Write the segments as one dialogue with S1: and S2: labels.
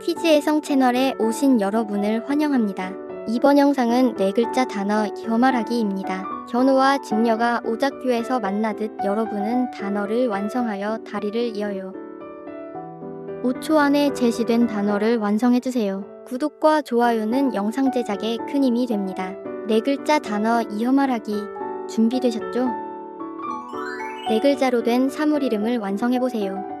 S1: 퀴즈의 성 채널에 오신 여러분을 환영합니다. 이번 영상은 네 글자 단어 혀말하기입니다. 견우와 직녀가 오작교에서 만나듯 여러분은 단어를 완성하여 다리를 이어요. 5초 안에 제시된 단어를 완성해주세요. 구독과 좋아요는 영상 제작에 큰 힘이 됩니다. 네 글자 단어 이어말하기 준비되셨죠? 네 글자로 된 사물 이름을 완성해보세요.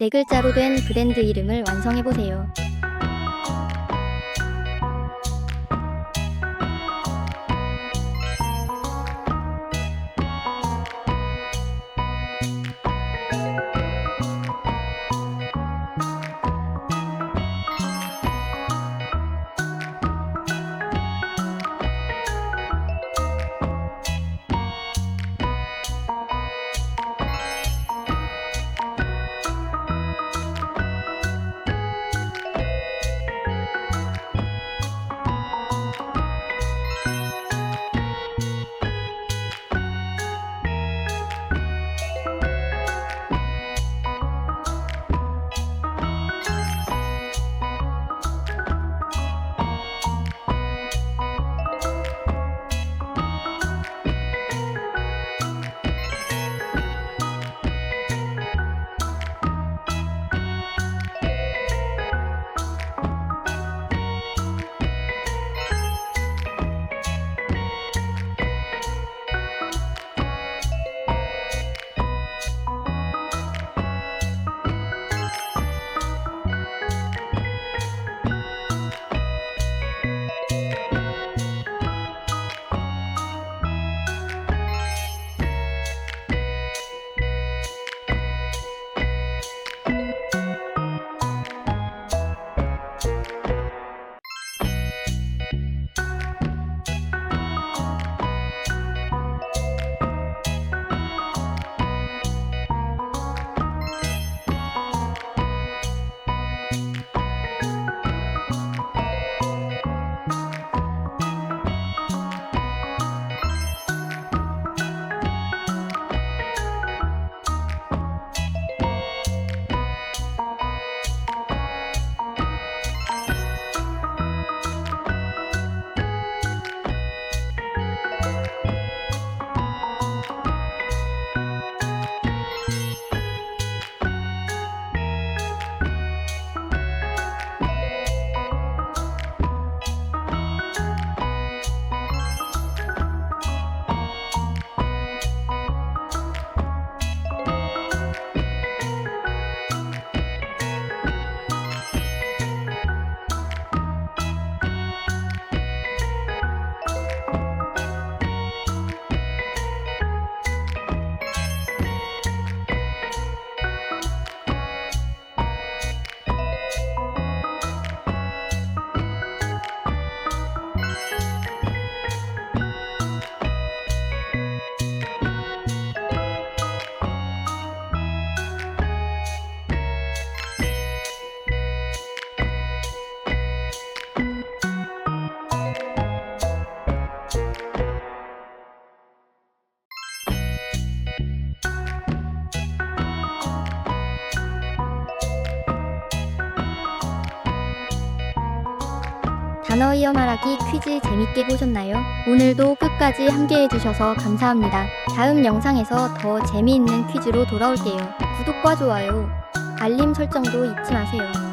S1: 네 글자로 된 브랜드 이름을 완성해보세요. 단어 이어 말하기 퀴즈 재밌게 보셨나요? 오늘도 끝까지 함께 해 주셔서 감사합니다. 다음 영상에서 더 재미있는 퀴즈로 돌아올게요. 구독과 좋아요, 알림 설정도 잊지 마세요.